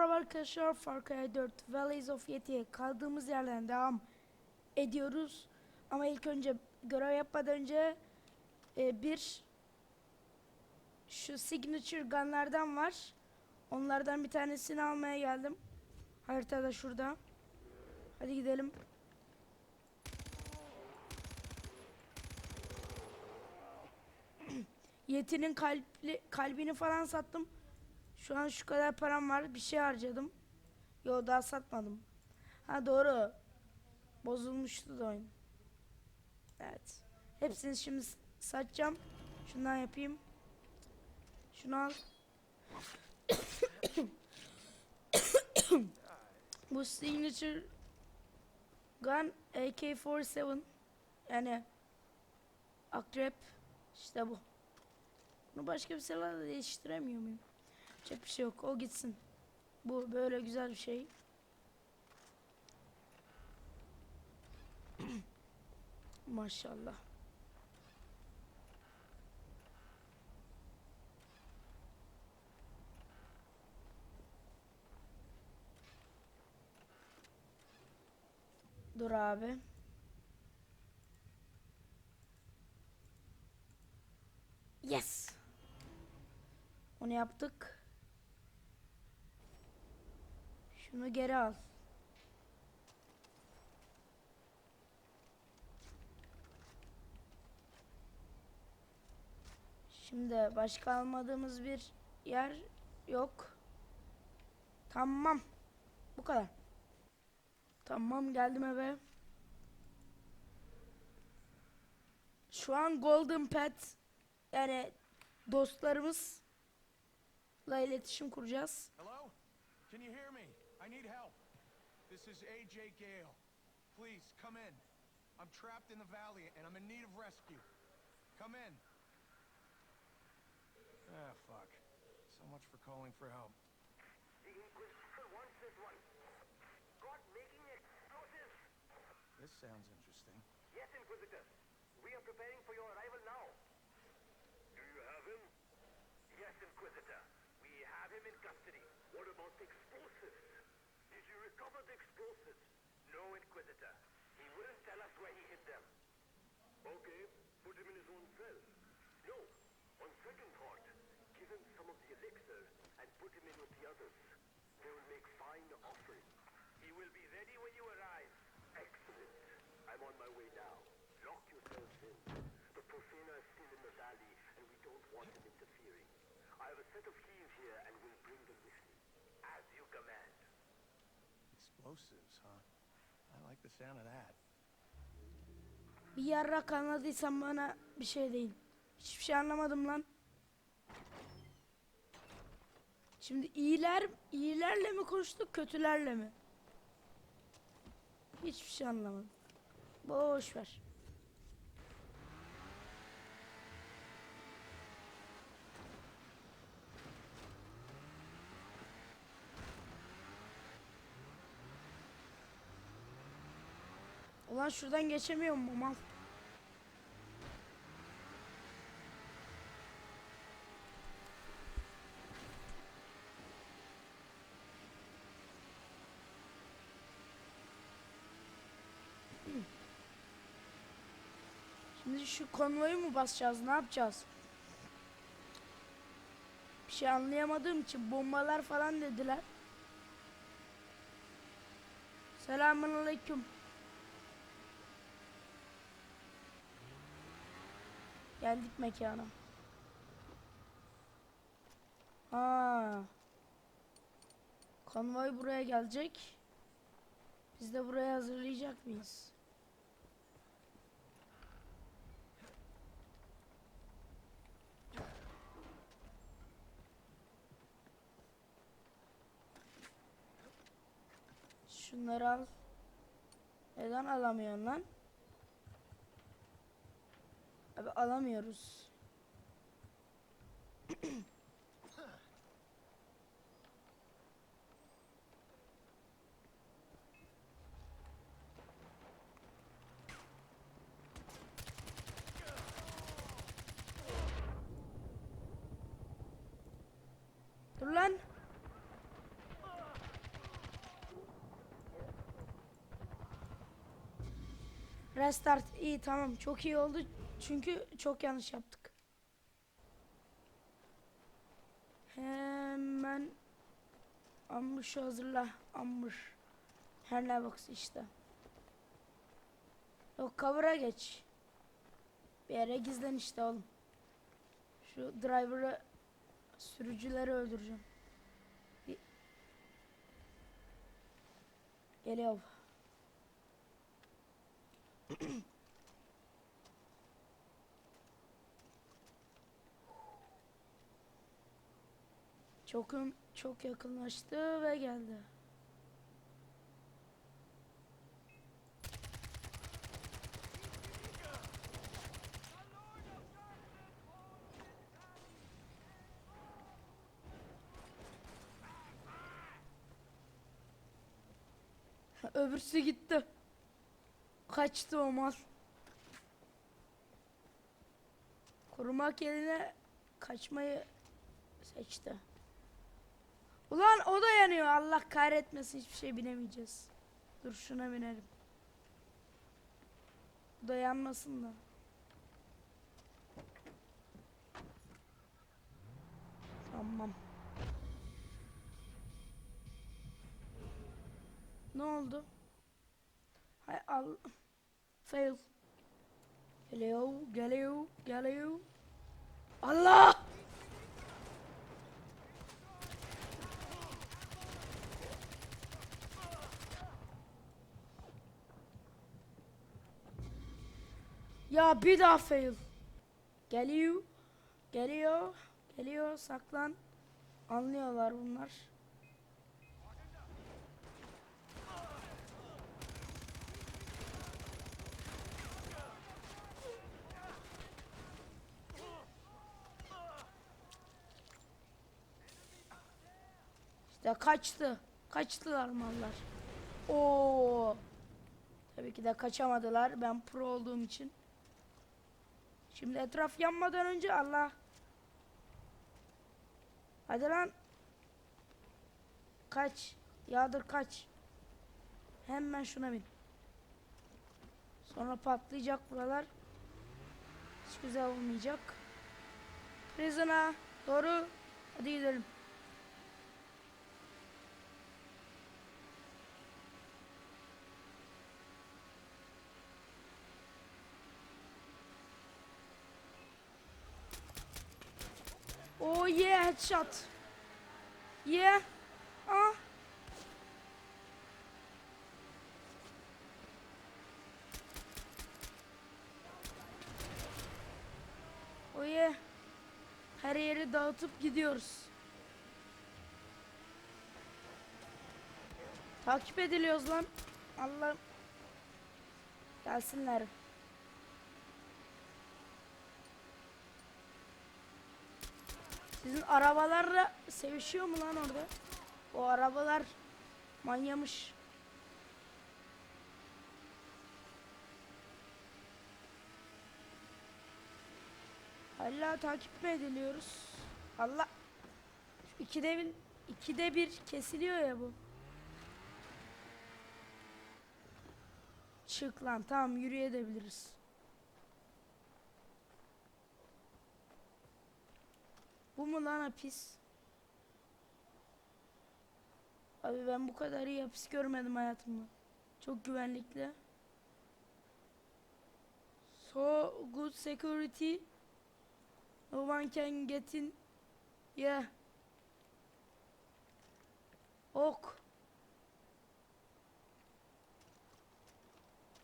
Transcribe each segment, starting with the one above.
Merhaba arkadaşlar Far Cry 4 Valleys of Yeti'ye kaldığımız yerden devam ediyoruz. Ama ilk önce görev yapmadan önce e, bir şu signature gunlardan var. Onlardan bir tanesini almaya geldim. Haritada şurada. Hadi gidelim. Yeti'nin kalpli, kalbini falan sattım. Şu an şu kadar param var. Bir şey harcadım. Yo daha satmadım. Ha doğru. Bozulmuştu da oyun. Evet. Hepsini şimdi satacağım. Şundan yapayım. Şunu al. Bu signature gun AK-47 yani akrep işte bu. Bunu başka bir silahla değiştiremiyor muyum? Yapacak bir şey yok. O gitsin. Bu böyle güzel bir şey. Maşallah. Dur abi. Yes. Onu yaptık. Şunu geri al. Şimdi başka almadığımız bir yer yok. Tamam. Bu kadar. Tamam geldim eve. Şu an Golden Pet yani dostlarımızla iletişim kuracağız. Hello? Can you hear me? Is AJ Gale. Please, come in. I'm trapped in the valley and I'm in need of rescue. Come in. Ah, fuck. So much for calling for help. The Inquisitor wants this one. Caught making explosives. This sounds interesting. Yes, Inquisitor. We are preparing for your arrival now. Do you have him? Yes, Inquisitor. We have him in custody. What about the Explosives, huh? I like the sound of that. Bir yarrak anladıysan bana bir şey değil. Hiçbir şey anlamadım lan. Şimdi iyiler iyilerle mi konuştuk kötülerle mi? Hiçbir şey anlamadım. Boş ver. Ulan şuradan geçemiyor mu mal? Şimdi şu konvoyu mu basacağız? Ne yapacağız? Bir şey anlayamadığım için bombalar falan dediler. Selamun aleyküm. Geldik mekana. Ha. Konvoy buraya gelecek. Biz de buraya hazırlayacak mıyız? Şunları al. Neden alamıyorsun lan? Abi alamıyoruz. Dur lan. Restart iyi tamam çok iyi oldu çünkü çok yanlış yaptık. Hemen Ambush'u hazırla. Ambush. Her ne baksı işte. Yok cover'a geç. Bir yere gizlen işte oğlum. Şu driver'ı sürücüleri öldüreceğim. Geliyor. Çok çok yakınlaştı ve geldi. Öbürsü gitti. Kaçtı o mal. Korumak yerine kaçmayı seçti. Ulan o da yanıyor. Allah kahretmesin hiçbir şey binemeyeceğiz. Dur şuna binelim. Bu da yanmasın da. Tamam. Ne oldu? Hay al. Fail. Geliyor, geliyor, geliyor. Allah! Ya bir daha fail. Geliyor. Geliyor. Geliyor. Saklan. Anlıyorlar bunlar. İşte kaçtı. Kaçtılar mallar. Oo. Tabii ki de kaçamadılar. Ben pro olduğum için. Şimdi etraf yanmadan önce Allah. Hadi lan. Kaç. Yağdır kaç. Hemen şuna bin. Sonra patlayacak buralar. Hiç güzel olmayacak. Prison'a doğru. Hadi gidelim. Oh yeah, headshot. Yeah. Ah. Oh yeah. Her yeri dağıtıp gidiyoruz. Takip ediliyoruz lan. Allah. Gelsinler. Sizin arabalarla sevişiyor mu lan orada? O arabalar manyamış. Hala takip mi ediliyoruz? Allah. Şu ikide bir, ikide bir kesiliyor ya bu. Çık lan tamam yürüyebiliriz. Bu mu lan hapis? Abi ben bu kadar iyi hapis görmedim hayatımda. Çok güvenlikli. So good security. No one can get in. Yeah. Ok.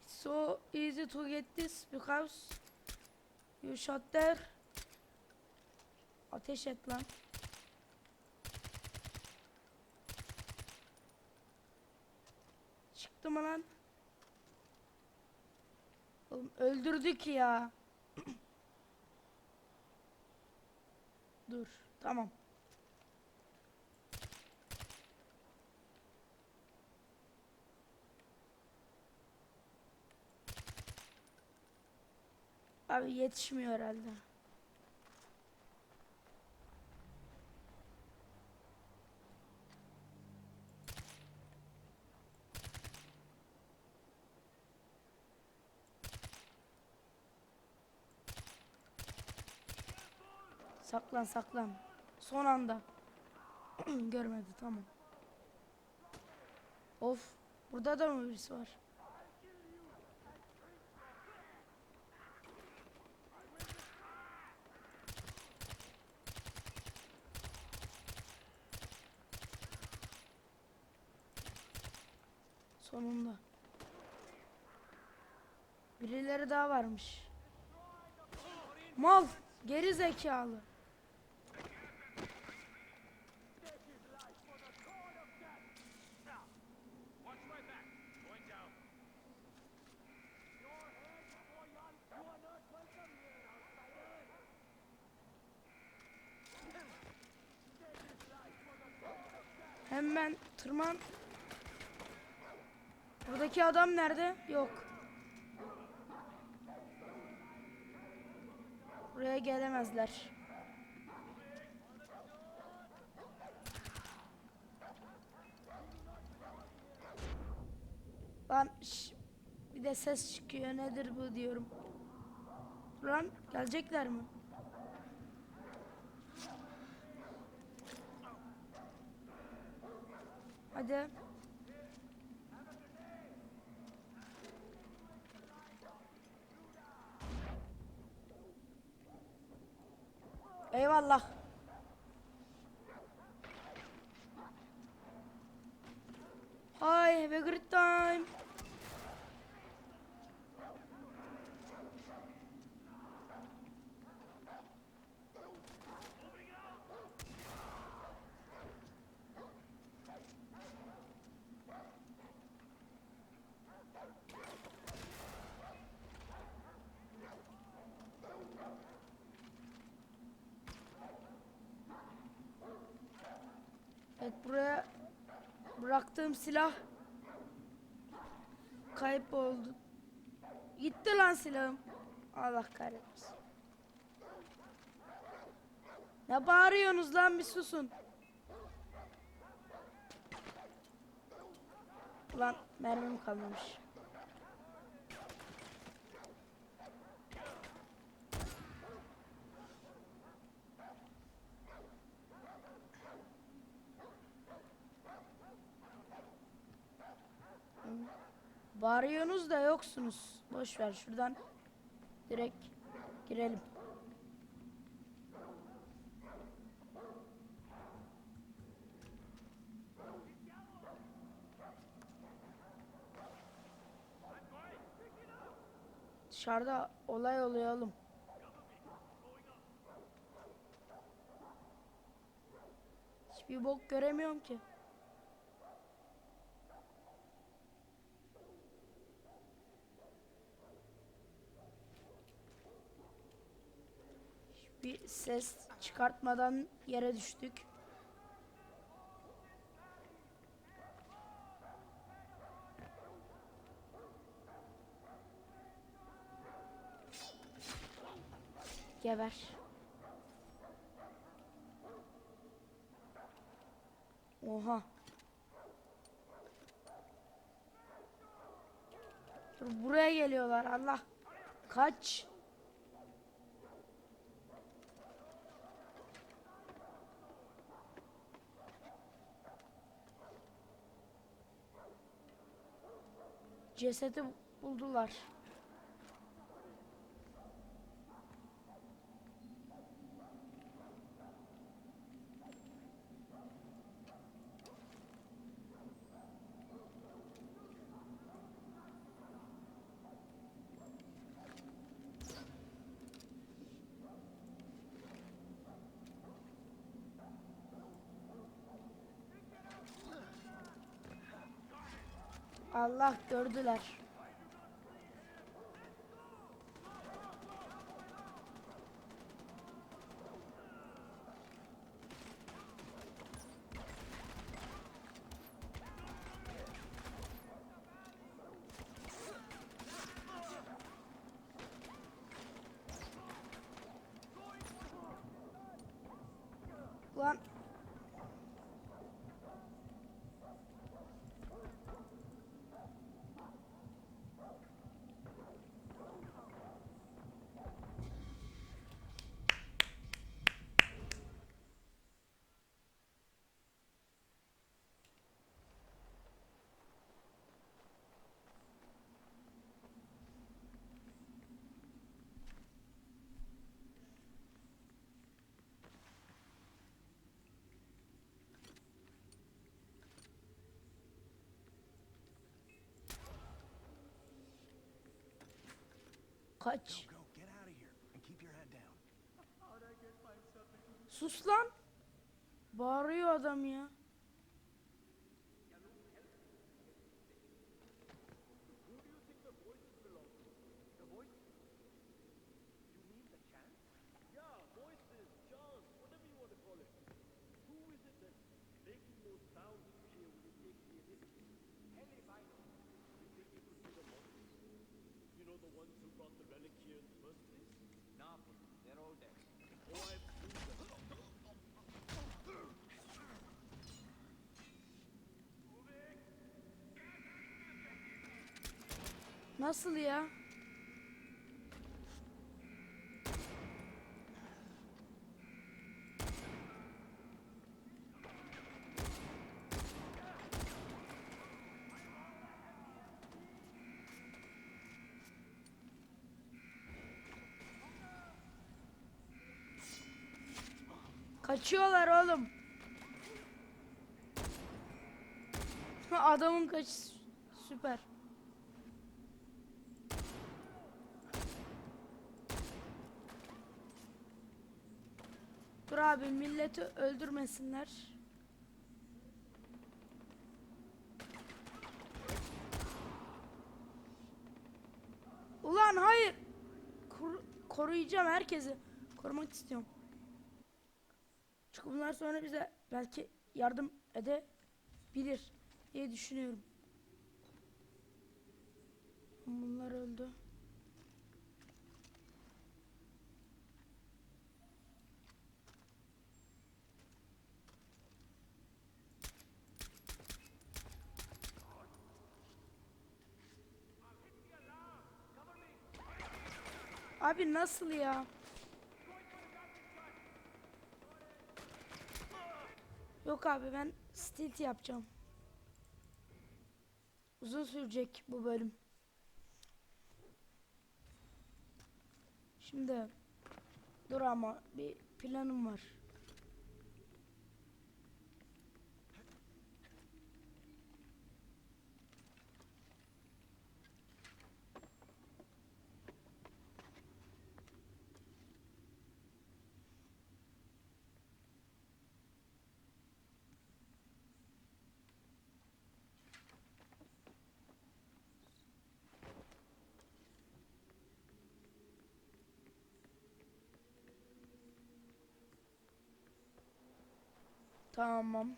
So easy to get this because you shot there. Ateş et lan. Çıktı mı lan? Oğlum öldürdük ya. Dur. Tamam. Abi yetişmiyor herhalde. Saklan saklan. Son anda. Görmedi tamam. Of. Burada da mı birisi var? Sonunda. Birileri daha varmış. Mal. Geri zekalı. Hemen tırman. Buradaki adam nerede? Yok. Buraya gelemezler. Lan şş, bir de ses çıkıyor. Nedir bu diyorum. Lan gelecekler mi? Hadi. Eyvallah. Hi, have a great time. Evet buraya bıraktığım silah kayıp oldu. Gitti lan silahım. Allah kahretmesin. Ne bağırıyorsunuz lan bir susun. Lan mermim kalmamış. Bağırıyorsunuz da yoksunuz. Boş ver şuradan direkt girelim. Dışarıda olay oluyor oğlum. Hiçbir bok göremiyorum ki. Bir ses çıkartmadan yere düştük. Geber. Oha. Dur buraya geliyorlar Allah. Kaç. Cesedi buldular. Allah gördüler. Lan down. Sus lan. Bağırıyor adam ya. The initiative? Nasıl ya? Kaçıyorlar oğlum. Adamın kaç süper. Dur abi milleti öldürmesinler. Ulan hayır. Koru- koruyacağım herkesi. Korumak istiyorum. Bunlar sonra bize belki yardım edebilir diye düşünüyorum. Bunlar öldü. Abi nasıl ya? Yok abi ben stilt yapacağım. Uzun sürecek bu bölüm. Şimdi dur ama bir planım var. Tamam.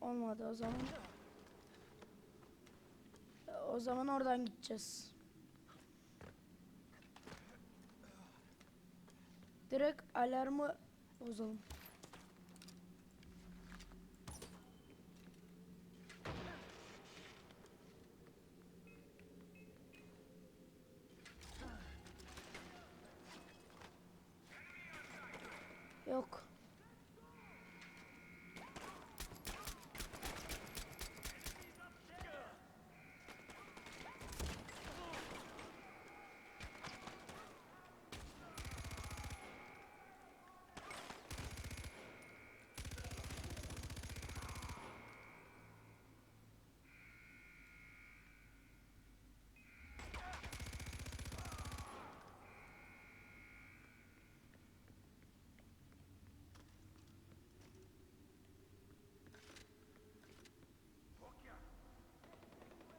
Olmadı o zaman. O zaman oradan gideceğiz. Direkt alarmı bozalım. Yok.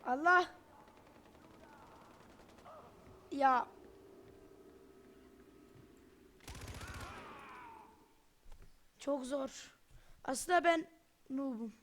Allah. Ya. Çok zor. Aslında ben noob'um.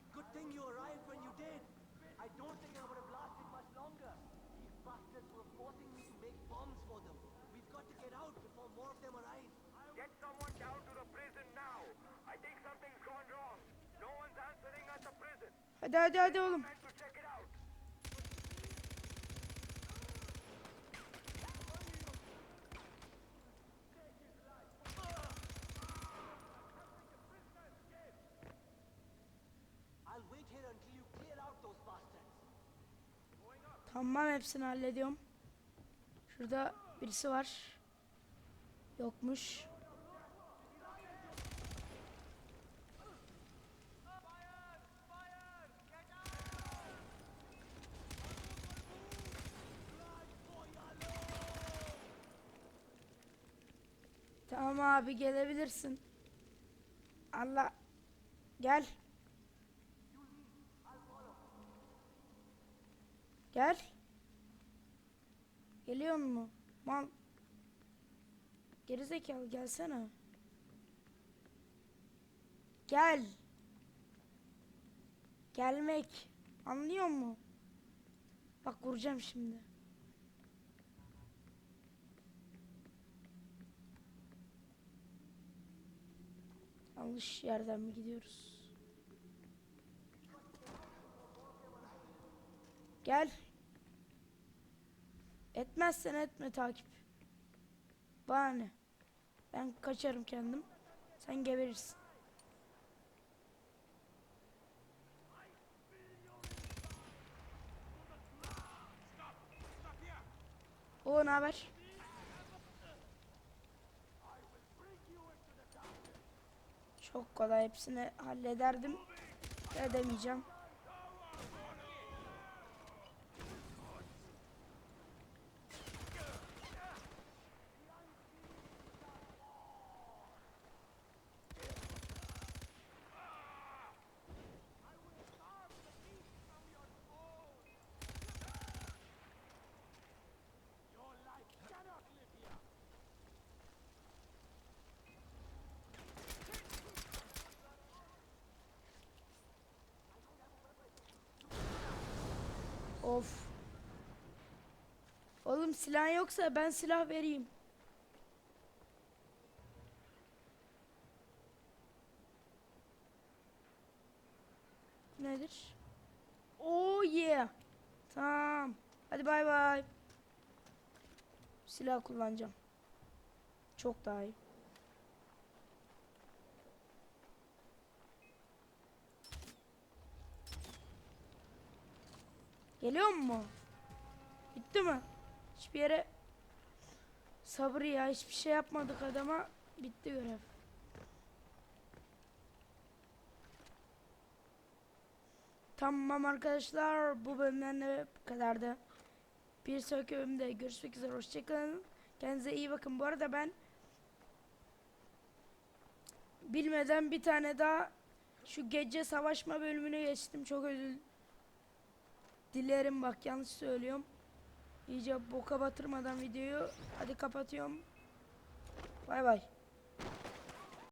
Hadi hadi hadi oğlum. Tamam hepsini hallediyorum. Şurada birisi var. Yokmuş. Tamam abi gelebilirsin. Allah gel. Gel. Geliyor mu? Mal. Gerizekalı gelsene. Gel. Gelmek. Anlıyor mu? Bak vuracağım şimdi. Yanlış yerden mi gidiyoruz? Gel. Etmezsen etme takip. Bana ne? Ben kaçarım kendim. Sen geberirsin. O ne haber? Çok kolay hepsini hallederdim. Edemeyeceğim. Of. Oğlum silah yoksa ben silah vereyim. Nedir? Oh yeah. Tamam. Hadi bay bay. Silah kullanacağım. Çok daha iyi. Geliyor mu? Bitti mi? Hiçbir yere sabır ya hiçbir şey yapmadık adama bitti görev. Tamam arkadaşlar bu bölümden de bu kadardı. Bir sonraki bölümde görüşmek üzere hoşçakalın. Kendinize iyi bakın. Bu arada ben bilmeden bir tane daha şu gece savaşma bölümüne geçtim. Çok özür Dilerim bak yanlış söylüyorum. İyice boka batırmadan videoyu. Hadi kapatıyorum. Bay bay.